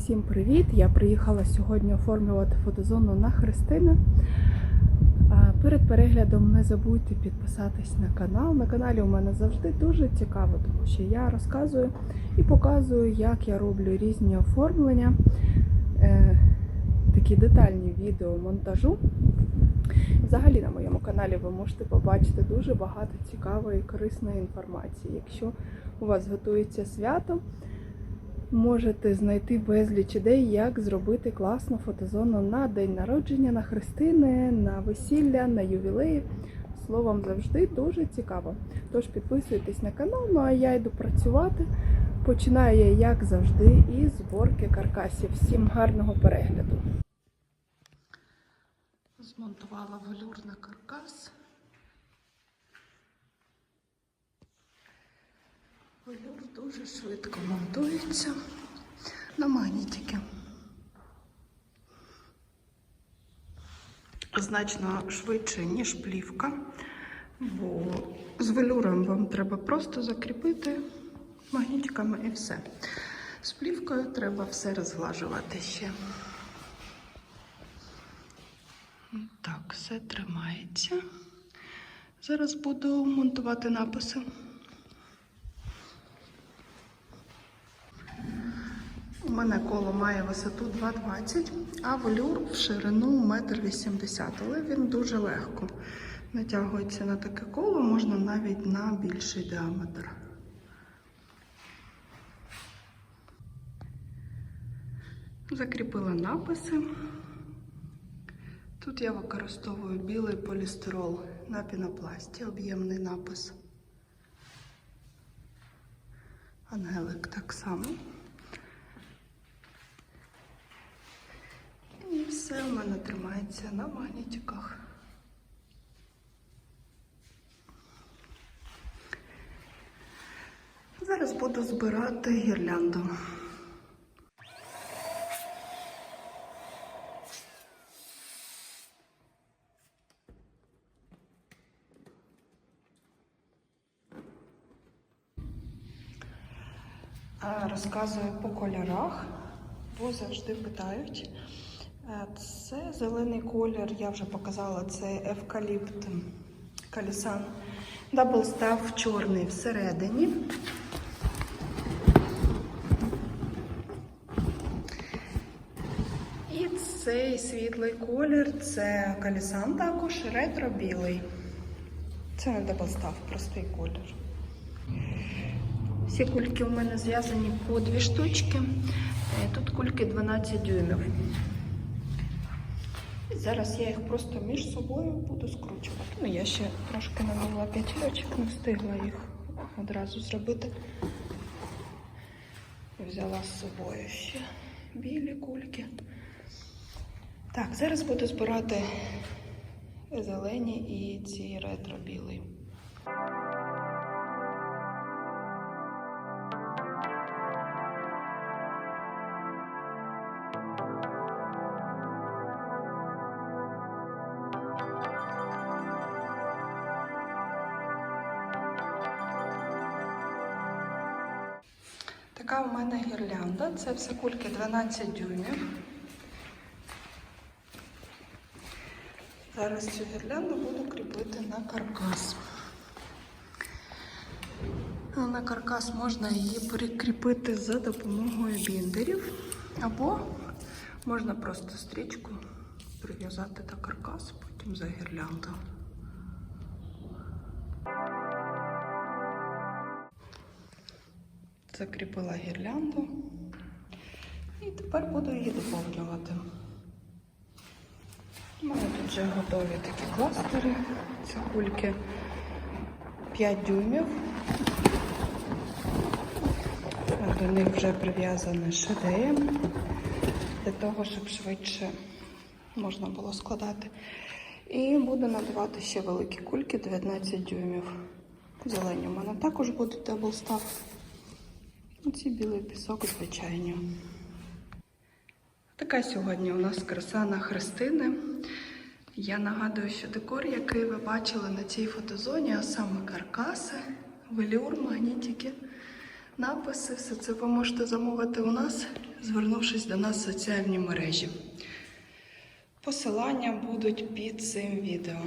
Всім привіт! Я приїхала сьогодні оформлювати фотозону на Христини. Перед переглядом не забудьте підписатись на канал. На каналі у мене завжди дуже цікаво, тому що я розказую і показую, як я роблю різні оформлення, е, такі детальні відео монтажу. Взагалі на моєму каналі ви можете побачити дуже багато цікавої і корисної інформації. Якщо у вас готується свято, можете знайти безліч ідей, як зробити класну фотозону на день народження, на хрестини, на весілля, на ювілеї. Словом, завжди дуже цікаво. Тож підписуйтесь на канал, ну а я йду працювати. Починаю як завжди, із зборки каркасів. Всім гарного перегляду. Змонтувала велюр каркас. Велюр дуже швидко монтується на магнітики. Значно швидше, ніж плівка, бо з велюром вам треба просто закріпити магнітиками і все. З плівкою треба все розглажувати ще. Так, все тримається. Зараз буду монтувати написи. У мене коло має висоту 2,20, а волюр в ширину 1,80 м, але він дуже легко натягується на таке коло, можна навіть на більший діаметр. Закріпила написи. Тут я використовую білий полістирол на пінопласті, об'ємний напис. Ангелик так само. І все у мене тримається на магнітиках. Зараз буду збирати гірлянду. Розказую по кольорах, бо завжди питають. Це зелений колір, я вже показала, це евкаліпт калісан. Дабл став чорний всередині. І цей світлий колір це калісан також ретро білий. Це не дабл став, простий колір. Всі кульки у мене зв'язані по дві штучки. Е, Тут кульки 12 дюймів. Зараз я їх просто між собою буду скручувати. Ну, я ще трошки навела п'ятірочок, не встигла їх одразу зробити. Взяла з собою ще білі кульки. Так, зараз буду збирати зелені і ці ретро білий. Така у мене гірлянда. Це все кульки 12 дюймів. Зараз цю гірлянду буду кріпити на каркас. На каркас можна її прикріпити за допомогою біндерів, або можна просто стрічку прив'язати до каркасу, потім за гірлянду. Закріпила гірлянду і тепер буду її доповнювати. У мене тут вже готові такі кластери. Це кульки 5 дюймів. До них вже прив'язаний шедеєм для того, щоб швидше можна було складати. І буду надавати ще великі кульки 19 дюймів. Зелені у мене також буде дабл став. Оці білий пісок звичайні. Така сьогодні у нас краса на Христини. Я нагадую, що декор, який ви бачили на цій фотозоні, а саме каркаси, велюр, магнітики, написи, все це ви можете замовити у нас звернувшись до нас в соціальні мережі. Посилання будуть під цим відео.